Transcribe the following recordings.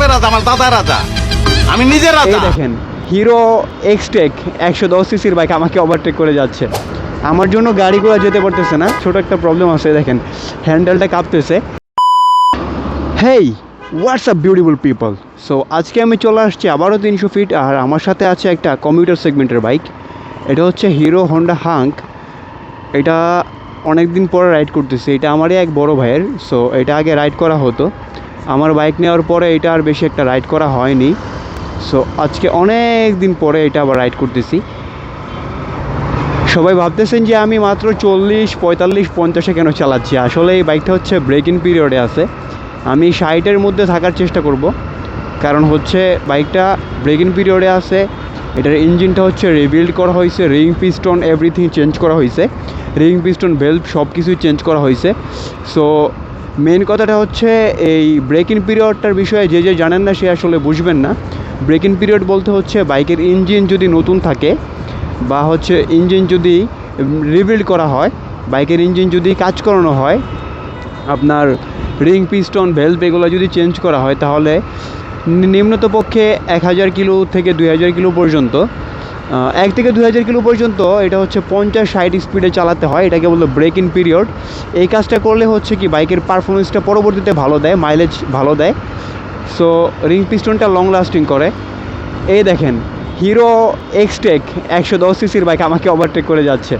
বাপের রাজা, আমার দাদা রাজা। আমি নিজে রাজা। দেখেন, হিরো এক্সটেক একশো দশ সিসির বাইক আমাকে ওভারটেক করে যাচ্ছে। আমার জন্য গাড়িগুলো যেতে পারতেছে না, ছোট একটা প্রবলেম আছে দেখেন হ্যান্ডেলটা কাঁপতেছে। Hey what's up beautiful people so আজকে আমি চলে আসছি আবারও তিনশো ফিট আর আমার সাথে আছে একটা কম্পিউটার সেগমেন্টের বাইক এটা হচ্ছে হিরো হন্ডা হাঙ্ক এটা অনেক দিন পরে রাইড করতেছে। এটা আমারই এক বড় ভাইয়ের সো এটা আগে রাইড করা হতো। আমার বাইক নেওয়ার পরে এটা আর বেশি একটা রাইড করা হয়নি। সো আজকে অনেক দিন পরে এটা আবার রাইড করতেছি। সবাই ভাবতেছেন যে আমি মাত্র চল্লিশ, পঁয়তাল্লিশ, পঞ্চাশে কেন চালাচ্ছি? আসলে এই বাইকটা হচ্ছে ব্রেক ইন পিরিয়ডে আছে। আমি ষাটের মধ্যে থাকার চেষ্টা করব। কারণ হচ্ছে বাইকটা ব্রেক ইন পিরিয়ডে আছে। এটার ইঞ্জিনটা হচ্ছে রিবিল্ড করা হয়েছে। রিং পিস্টন এভরিথিং চেঞ্জ করা হয়েছে। রিং পিস্টন বেল্ট সব কিছুই চেঞ্জ করা হয়েছে। সো মেন কথাটা হচ্ছে এই ব্রেক ইন পিরিয়ডটার বিষয়ে যে যে জানেন না সে আসলে বুঝবেন না। ব্রেক ইন পিরিয়ড বলতে হচ্ছে বাইকের ইঞ্জিন যদি নতুন থাকে বা হচ্ছে ইঞ্জিন যদি রিবিল্ড করা হয়, বাইকের ইঞ্জিন যদি কাজ করানো হয়, আপনার রিং পিস্টন ভেলভ এগুলো যদি চেঞ্জ করা হয়, তাহলে নিম্নত পক্ষে এক হাজার কিলো থেকে দুই হাজার কিলো পর্যন্ত এক থেকে দু হাজার কিলো পর্যন্ত এটা হচ্ছে পঞ্চাশ ষাট স্পিডে চালাতে হয়, এটাকে বলল ব্রেক ইন পিরিয়ড এই কাজটা করলে হচ্ছে কি বাইকের পারফরমেন্সটা পরবর্তীতে ভালো দেয় মাইলেজ ভালো দেয়। সো রিং পিস্টনটা লং লাস্টিং করে। এই দেখেন হিরো এক্সটেক একশো দশ সিসির বাইক আমাকে ওভারটেক করে যাচ্ছে।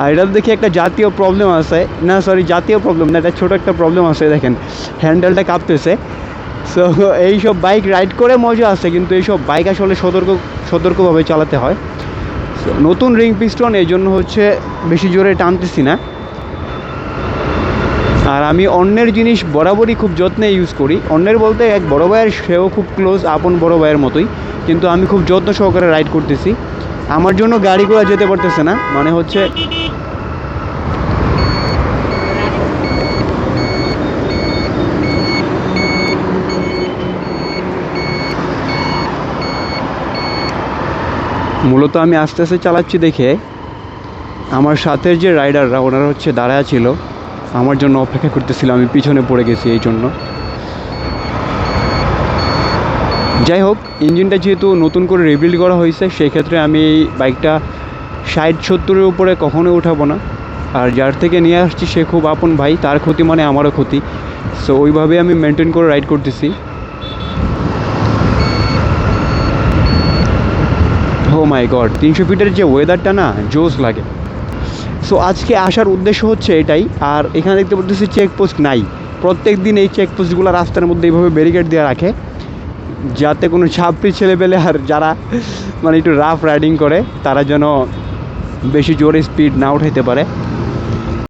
আর এটা দেখি একটা জাতীয় প্রবলেম আছে। না সরি জাতীয় প্রবলেম না, এটা ছোটো একটা প্রবলেম আছে, দেখেন। হ্যান্ডেলটা কাঁপতেছে। সো এইসব বাইক রাইড করে মজা আছে, কিন্তু এইসব বাইক আসলে সতর্ক, সতর্কভাবে চালাতে হয়। নতুন রিং পিস্টন এই জন্য হচ্ছে বেশি জোরে টানতেছি না। আর আমি অন্যের জিনিস বরাবরই খুব যত্নে ইউজ করি। অন্যের বলতে এক বড় ভাইয়ের, সেও খুব ক্লোজ আপন বড় ভাইয়ের মতোই। কিন্তু আমি খুব যত্ন সহকারে রাইড করতেছি। আমার জন্য গাড়িগুলো যেতে পারতেছে না। মানে হচ্ছে মূলত আমি আস্তে আস্তে চালাচ্ছি দেখে আমার সাথের যে রাইডাররা, ওনারা হচ্ছে দাঁড়ায় ছিল। আমার জন্য অপেক্ষা করতেছিল, আমি পিছনে পড়ে গেছি এই জন্য। যাই হোক, ইঞ্জিনটা যেহেতু নতুন করে রিবিল্ড করা হয়েছে সেই ক্ষেত্রে আমি এই বাইকটা ষাট সত্তরের উপরে কখনোই উঠাবো না। আর যার থেকে নিয়ে আসছি সে খুব আপন ভাই, তার ক্ষতি মানে আমারও ক্ষতি। সো ওইভাবে আমি মেনটেন করে রাইড করতেছি। মাই গড তিনশো ফিটের যে ওয়েদারটা না জোস লাগে। সো আজকে আসার উদ্দেশ্য হচ্ছে এটাই, আর এখানে দেখতে পাচ্ছি চেকপোস্ট নাই। প্রত্যেক দিন এই চেকপোস্টগুলো রাস্তার মধ্যে এইভাবে ব্যারিকেড দিয়ে রাখে, যাতে কোনো ছাপড়ি ছেলে পেলে আর যারা মানে একটু রাফ রাইডিং করে, তারা যেন বেশি জোরে স্পিড না উঠাইতে পারে।